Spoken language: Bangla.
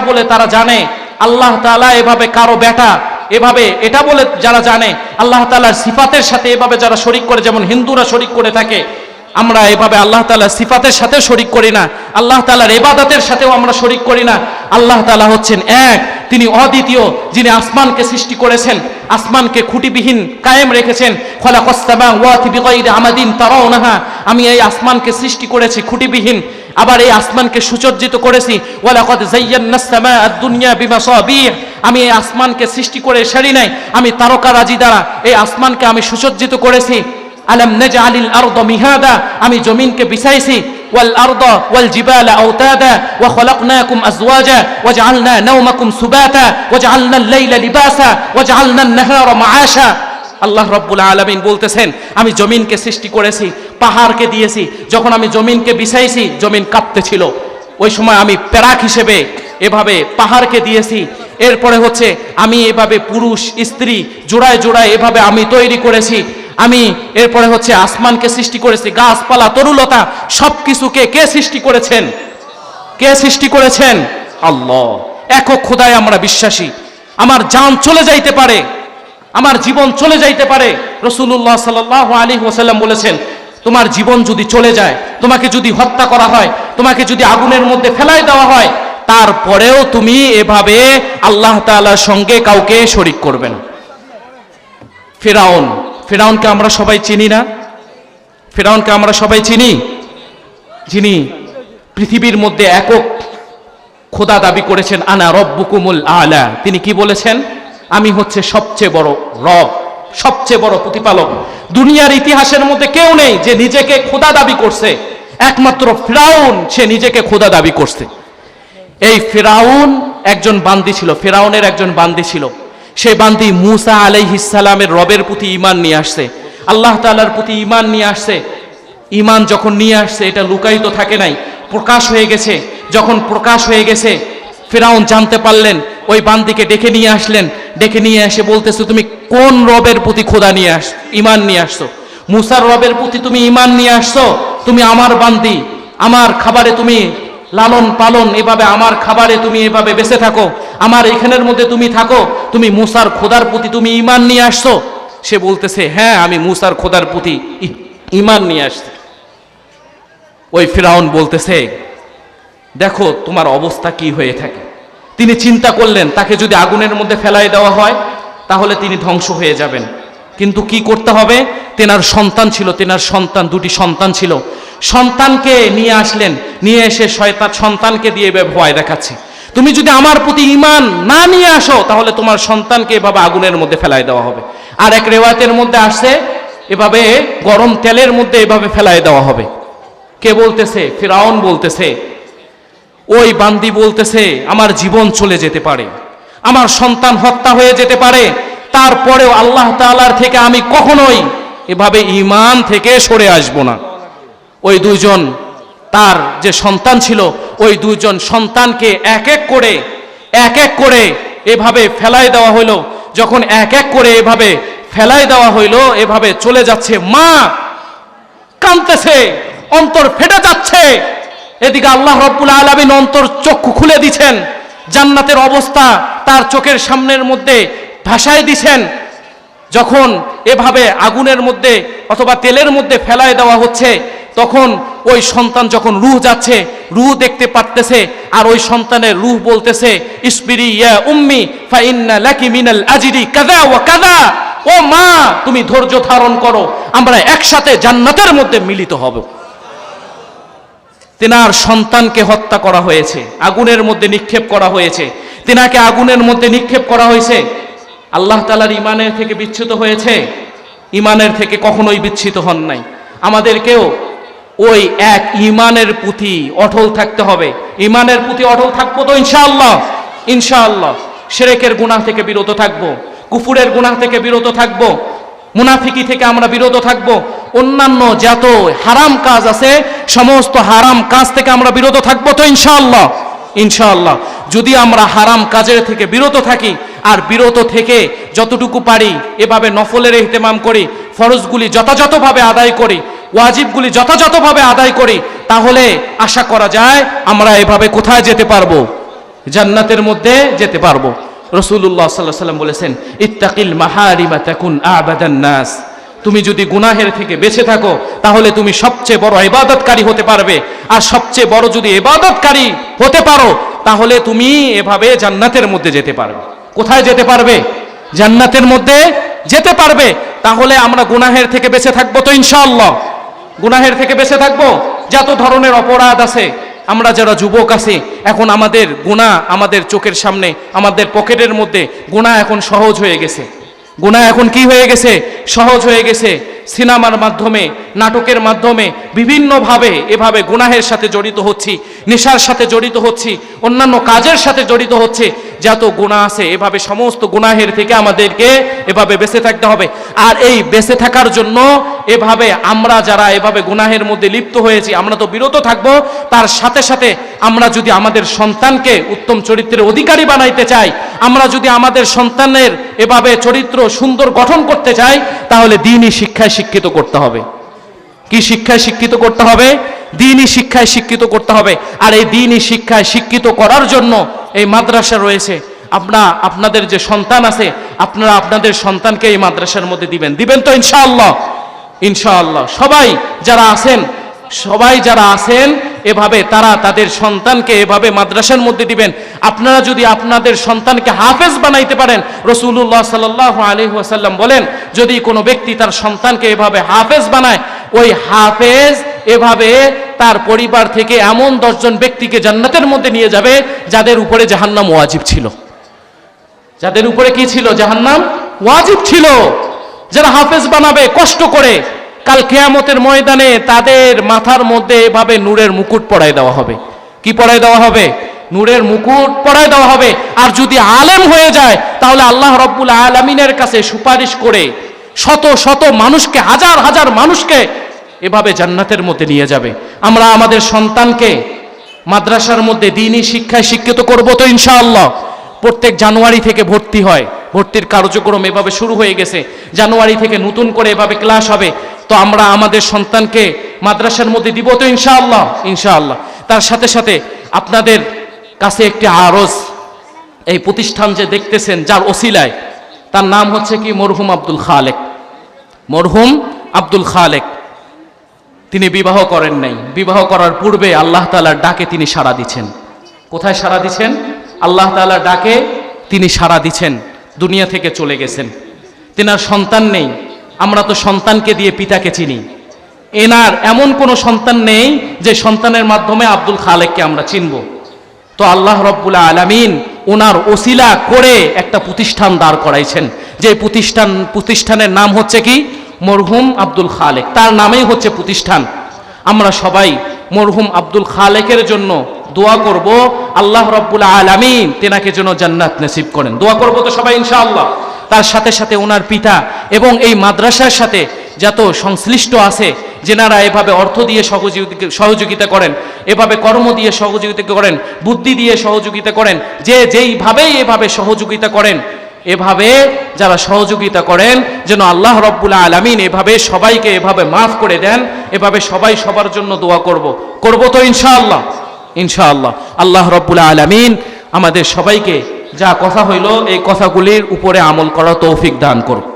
বলে তারা জানে, আল্লাহ তালা এভাবে কারও বেটা এভাবে এটা বলে যারা জানে, আল্লাহ তালার সিফাতের সাথে এভাবে যারা শরিক করে, যেমন হিন্দুরা শরিক করে থাকে, আমরা এভাবে আল্লাহ তালা সিফাতের সাথে শরিক করি না, আল্লাহ তালার এবাদাতের সাথেও আমরা শরিক করি না, আল্লাহ তালা হচ্ছেন এক। তিনি অদ্বিতীয় যিনি আসমানকে সৃষ্টি করেছেন, আসমানকে খুঁটিবিহীন কায়েম রেখেছেন। খলাকাস সামাওয়াতি বিগাইরি আমাদিন তারাউনাহা। আমি এই আসমানকে সৃষ্টি করেছি খুঁটিবিহীন, আবার এই আসমানকে সুসজ্জিত করেছি। ওয়ালাকাদ যায়্যান্না আস-সামাআ দুনিয়া বিমাসাবিহ আমি এই আসমানকে সৃষ্টি করে সারি নাই, আমি তারকারাজি দ্বারা এই আসমানকে আমি সুসজ্জিত করেছি। আলাম নাজআলিল আরদ মিহাদা। আমি জমিনকে বিছাইছি জিবালা আওতাদা ওয়া খলাকনাকুম আজওয়াজা ওয়াজআলনা নাওমাকুম সুবাতা ওয়াজআলনা আল-লাইলা লিবাসা ওয়াজআলনা আন-নাহারা মাআশা। আল্লাহ রব্বুল আলমিন বলতেছেন, আমি জমিনকে সৃষ্টি করেছি, পাহাড়কে দিয়েছি, যখন আমি জমিনকে বিছাইছি, জমিন কাঁপতেছিল ওই সময় আমি প্যারাক হিসেবে এভাবে পাহাড়কে দিয়েছি। এরপরে হচ্ছে, আমি এভাবে পুরুষ, স্ত্রী, জোড়ায় জোড়ায় এভাবে আমি তৈরি করেছি। আমি এরপরে হচ্ছে আসমানকে সৃষ্টি করেছি, গাছপালা, তরুলতা সব কিছুকে কে সৃষ্টি করেছেন? কে সৃষ্টি করেছেন? আল্লাহ। একক খোদায় আমরা বিশ্বাসী। আমার জান চলে যাইতে পারে, আমার জীবন চলে যাইতে পারে। রসুল্লাহ সাল্লাহ আলী ওসাল্লাম বলেছেন, তোমার জীবন যদি চলে যায়, তোমাকে যদি হত্যা করা হয়, তোমাকে যদি আগুনের মধ্যে ফেলাই দেওয়া হয়, তারপরেও তুমি এভাবে আল্লাহ তাআলার সঙ্গে কাউকে শরিক করবেন ফেরাউন ফেরাউনকে আমরা সবাই চিনি না? ফেরাউনকে আমরা সবাই চিনি? যিনি পৃথিবীর মধ্যে একক খোদা দাবি করেছেন, আনা রব্বুকুমুল আলা। তিনি কি বলেছেন? আমি হচ্ছে সবচেয়ে বড় রব, সবচেয়ে বড় প্রতিপালক। দুনিয়ার ইতিহাসের মধ্যে কেউ নেই যে নিজেকে খোদা দাবি করছে। একমাত্র ফেরাউন, সে নিজেকে খোদা দাবি করছে। এই ফেরাউন একজন বান্দি ছিল, ফেরাউনের একজন বান্দি ছিল। সেই বান্দি মুসা আলাইহিসালামের রবের প্রতি ইমান নিয়ে আসছে। আল্লাহ তালার প্রতি ইমান নিয়ে আসছে। ইমান যখন নিয়ে আসছে, এটা লুকায়িত থাকে নাই। প্রকাশ হয়ে গেছে। যখন প্রকাশ হয়ে গেছে, ফেরাউন জানতে পারলেন, ওই বান্দিকে ডেকে নিয়ে আসলেন। ডেকে নিয়ে এসে বলতেছে, তুমি কোন রবের প্রতি খোদা নিয়ে আস ইমান নিয়ে আসছো? মুসার রবের প্রতি তুমি ইমান নিয়ে আসছো? তুমি আমার বান্দি। আমার খাবারে তুমি লালন পালন, এভাবে আমার খাবারে তুমি এভাবে বেঁচে থাকো। আমার এখানের মধ্যে তুমি থাকো, তুমি মুসার খোদার প্রতি তুমি ইমান নিয়ে আসছো। সে বলতেছে হ্যাঁ আমি মুসার খোদার প্রতি ইমান নিয়ে আসছি। ওই ফিরাউন বলতেছে, দেখো তোমার অবস্থা কি হয়ে থাকে। তিনি চিন্তা করলেন, তাকে যদি আগুনের মধ্যে ফেলাই দেওয়া হয়, তাহলে তিনি ধ্বংস হয়ে যাবেন। কিন্তু কি করতে হবে? তেনার সন্তান ছিল, তেনার সন্তান, দুটি সন্তান ছিল। সন্তানকে নিয়ে আসলেন, নিয়ে এসে শয়তান, সন্তানকে দিয়ে ভয় দেখাচ্ছে। তুমি যদি আমার প্রতি ইমান না নিয়ে আসো, তাহলে তোমার সন্তানকে এভাবে আগুনের মধ্যে ফেলাই দেওয়া হবে। আর এক রেওয়াতের মধ্যে আসছে, এভাবে গরম তেলের মধ্যে এভাবে ফেলাই দেওয়া হবে। কে বলতেছে? ফিরাউন বলতেছে, ওই বান্দি বলতেছে, আমার জীবন চলে যেতে পারে, আমার সন্তান হত্যা হয়ে যেতে পারে, তারপরেও আল্লাহ তাআলার থেকে আমি কখনোই এভাবে ইমান থেকে সরে আসব না। ওই দুইজন তার যে সন্তান ছিল, ওই দুইজন সন্তানকে এক এক করে, এক এক করে এভাবে ফেলাই দেওয়া হলো যখন এক এক করে এভাবে ফেলাই দেওয়া হইল, এভাবে চলে যাচ্ছে মা, কাঁদতেছে, অন্তর ফেটে যাচ্ছে। এদিকে আল্লাহ রব্বুল আলমিন অন্তর চক্ষু খুলে দিছেন, জান্নাতের অবস্থা তার চোখের সামনের মধ্যে ভাসায় দিছেন। যখন এভাবে আগুনের মধ্যে অথবা তেলের মধ্যে ফেলায় দেওয়া হচ্ছে তখন ওই সন্তান যখন রুহ যাচ্ছে, রুহ দেখতে পারতেছে আর ওই সন্তানের রুহ বলতেছে ইসপিরি ইয়া উম্মি ফাইন্না লাকি মিনাল আজিরি কাদা ওয়া কাদা ও মা, তুমি ধৈর্য ধারণ করো, আমরা একসাথে জান্নাতের মধ্যে মিলিত হব। তেনার সন্তানকে হত্যা করা হয়েছে, আগুনের মধ্যে নিক্ষেপ করা হয়েছে। তেনাকে আগুনের মধ্যে নিক্ষেপ করা হয়েছে। আল্লাহ তালার ইমানের থেকে বিচ্যুত হয়েছে। ইমানের থেকে কখনোই বিচ্ছিত হন নাই। আমাদেরকেও ওই এক ইমানের পুঁথি অটল থাকতে হবে। ইমানের পুঁথি অটল থাকব তো ইনশাআল্লাহ। ইনশাআল্লাহ। সেরেকের গুনাহ থেকে বিরত থাকব। কুফুরের গুনাহ থেকে বিরত থাকব। মুনাফিকি থেকে আমরা বিরত থাকব। অন্যান্য যত হারাম কাজ আছে, সমস্ত হারাম কাজ থেকে আমরা বিরত থাকব তো ইনশাআল্লাহ। ইনশাআল্লাহ। যদি আমরা হারাম কাজের থেকে বিরত থাকি, আর বিরত থেকে যতটুকু পারি, এভাবে নফলের ইহতেমাম করি, ফরজগুলি যথাযথভাবে আদায় করি ওয়াজিবগুলি যথাযথভাবে আদায় করি, তাহলে আশা করা যায় আমরা এভাবে কোথায় যেতে পারব? জান্নাতের মধ্যে যেতে পারব। রসুল্লাহ সাল্লাহ সাল্লাম বলেছেন, ইত্তাকিল মাহারিমা তাকুন নাস। তুমি যদি গুনাহের থেকে বেঁচে থাকো, তাহলে তুমি সবচেয়ে বড় ইবাদতকারী হতে পারবে। আর সবচেয়ে বড় যদি এবাদতকারী হতে পারো, তাহলে তুমি এভাবে জান্নাতের মধ্যে যেতে পারবে। কোথায় যেতে পারবে? জান্নাতের মধ্যে যেতে পারবে। তাহলে আমরা গুনাহের থেকে বেঁচে থাকব তো ইনশাআল্লাহ। গুনাহের থেকে বেঁচে থাকব? যত ধরনের অপরাধ আছে, আমরা যারা যুবক আছি, এখন আমাদের গুণা আমাদের চোখের সামনে, আমাদের পকেটের মধ্যে গুণা এখন সহজ হয়ে গেছে। গুণা এখন কি হয়ে গেছে? সহজ হয়ে গেছে সিনেমার মাধ্যমে, নাটকের মাধ্যমে, বিভিন্নভাবে এভাবে গুনাহের সাথে জড়িত হচ্ছি, নেশার সাথে জড়িত হচ্ছি, অন্যান্য কাজের সাথে জড়িত হচ্ছে। যত গুণা আছে, এভাবে সমস্ত গুনাহের থেকে আমাদেরকে এভাবে বেঁচে থাকতে হবে। আর এই বেঁচে থাকার জন্য এভাবে আমরা যারা এভাবে গুনাহের মধ্যে লিপ্ত হয়েছি, আমরা তো বিরত থাকব। তার সাথে সাথে আমরা যদি আমাদের সন্তানকে উত্তম চরিত্রের অধিকারী বানাইতে চাই, আমরা যদি আমাদের সন্তানের এভাবে চরিত্র সুন্দর গঠন করতে চাই, তাহলে দিনই শিক্ষায় শিক্ষিত করতে হবে। কি শিক্ষায় শিক্ষিত করতে হবে? দিনই শিক্ষায় শিক্ষিত করতে হবে। আর এই দিনই শিক্ষায় শিক্ষিত করার জন্য এই মাদ্রাসা রয়েছে। আপনা, আপনাদের যে সন্তান আছে, আপনারা আপনাদের সন্তানকে এই মাদ্রাসার মধ্যে দিবেন। দিবেন তো ইনশাআল্লাহ। ইনশাআল্লাহ। সবাই যারা আছেন, সবাই যারা আছেন, এভাবে তারা তাদের সন্তানকে এভাবে মাদ্রাসার মধ্যে দিবেন। আপনারা যদি আপনাদের সন্তানকে হাফেজ বানাইতে পারেন রসুল্লাহ সাল্লাহ আলী ওয়াসাল্লাম বলেন, যদি কোনো ব্যক্তি তার সন্তানকে এভাবে হাফেজ বানায়, ওই হাফেজ এভাবে তার পরিবার থেকে এমন দশজন ব্যক্তিকে জান্নাতের মধ্যে নিয়ে যাবে যাদের উপরে জাহান্নাম ওয়াজিব ছিল। যাদের উপরে কি ছিল জাহান্নাম? ওয়াজিব ছিল। যারা হাফেজ বানাবে, কষ্ট করে কাল কেয়ামতের ময়দানে তাদের মাথার মধ্যে এভাবে নূরের মুকুট পরায় দেওয়া হবে। কি পরায় দেওয়া হবে? নূরের মুকুট পরায় দেওয়া হবে। আর যদি আলেম হয়ে যায়, তাহলে আল্লাহ রব্বুল আলমিনের কাছে সুপারিশ করে শত শত মানুষকে, হাজার হাজার মানুষকে এভাবে জান্নাতের মধ্যে নিয়ে যাবে। আমরা আমাদের সন্তানকে মাদ্রাসার মধ্যে দিনই শিক্ষায় শিক্ষিত করব তো ইনশাআল্লাহ। প্রত্যেক জানুয়ারি থেকে ভর্তি হয়। ভর্তির কার্যক্রম এভাবে শুরু হয়ে গেছে। জানুয়ারি থেকে নতুন করে এভাবে ক্লাস হবে। তো আমরা আমাদের সন্তানকে মাদ্রাসার মধ্যে দিব তো ইনশাআল্লাহ। ইনশাআল্লাহ। তার সাথে সাথে আপনাদের কাছে একটি আরজ। এই প্রতিষ্ঠান যে দেখতেছেন, যার ওসিলায়, তার নাম হচ্ছে কি? মরহুম আব্দুল খালেক। মরহুম আব্দুল খালেক। তিনি বিবাহ করেন নাই। বিবাহ করার পূর্বে আল্লাহ তালার ডাকে তিনি সাড়া দিচ্ছেন। কোথায় সাড়া দিচ্ছেন? আল্লাহ তালার ডাকে তিনি সাড়া দিচ্ছেন, দুনিয়া থেকে চলে গেছেন। তেনার সন্তান নেই, আমরা তো সন্তানকে দিয়ে পিতাকে চিনি। এনার এমন কোনো সন্তান নেই যে সন্তানের মাধ্যমে আব্দুল খালেককে আমরা চিনব। তো আল্লাহ রব্বুল আলামিন ওনার ওসিলা করে একটা প্রতিষ্ঠান দাঁড় করাইছেন। যে প্রতিষ্ঠান প্রতিষ্ঠানের নাম হচ্ছে কি? মরহুম আব্দুল খালেক। তার নামেই হচ্ছে প্রতিষ্ঠান। আমরা সবাই মরহুম আব্দুল খালেকের জন্য দোয়া করব। আল্লাহ রব্বুল আলামিন তেনাকে যেন জান্নাত নসিব করেন। দোয়া করব তো সবাই ইনশাআল্লাহ। তার সাথে সাথে ওনার পিতা এবং এই মাদ্রাসার সাথে যত সংশ্লিষ্ট আছে, যেনারা এভাবে অর্থ দিয়ে সহযোগিতা সহযোগিতা করেন, এভাবে কর্ম দিয়ে সহযোগিতা করেন, বুদ্ধি দিয়ে সহযোগিতা করেন, যে যেইভাবেই এভাবে সহযোগিতা করেন এভাবে যারা সহযোগিতা করেন, যেন আল্লাহ রব্বুল আলমিন এভাবে সবাইকে এভাবে মাফ করে দেন, এভাবে সবাই সবার জন্য দোয়া করব। করব তো ইনশাআল্লাহ? ইনশাআল্লাহ। আল্লাহ রব্বুল আলমিন আমাদের সবাইকে যা কথা হইল, এই কথাগুলির উপরে আমল করা তৌফিক দান করুক।